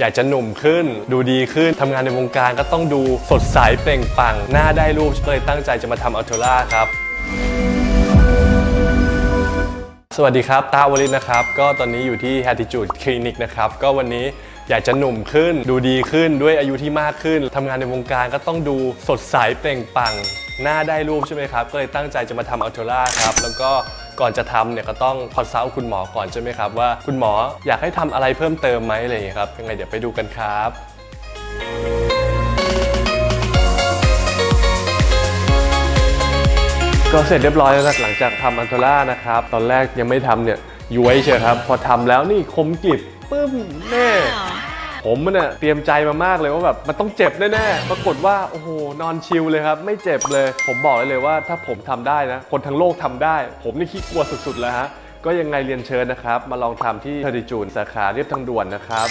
อยากจะหนุ่มขึ้น ดูดีขึ้นทำงานในวงการก็ต้องดูสดใสเปล่งปลั่งหน้าได้รูปก็เลยตั้งใจจะมาทำอัลเทล่าครับ สวัสดีครับตาวลินนะครับ ก็ตอนนี้อยู่ที่ Attitude Clinic นะครับ ก็วันนี้อยากจะหนุ่มขึ้น ดูดีขึ้นด้วยอายุที่มากขึ้นทำงานในวงการก็ต้องดูสดใสเปล่งปลั่งหน้าได้รูปใช่ไหมครับ ก็เลยตั้งใจจะมาทำอัลเทล่าครับ แล้วก็ ก่อนจะทำเนี่ยก็ต้องคอนซัลท์คุณหมอก่อนใช่ไหมครับว่าคุณหมออยากให้ทำอะไรเพิ่มเติมไหมอะไรอย่างเงี้ยครับยังไงเดี๋ยวไปดูกันครับก็เสร็จเรียบร้อยแล้วหลังจากทำอันโทล่านะครับ ตอนแรกยังไม่ทำเนี่ยย้วยเชียวครับ พอทำแล้วนี่คมกริบปึ้มแน่ ผมเนี่ยเตรียมใจมามากเลยว่าแบบมันต้องเจ็บแน่ๆ ปรากฏว่าโอ้โหนอนชิลเลยครับ ไม่เจ็บเลย ผมบอกได้เลยว่าถ้าผมทำได้นะ คนทั้งโลกทำได้ ผมนี่ขี้กลัวสุดๆแล้วฮะ ก็ยังไงเรียนเชิญนะครับ มาลองทำที่เทอร์ดิจูนสาขาเรียบทางด่วนนะครับ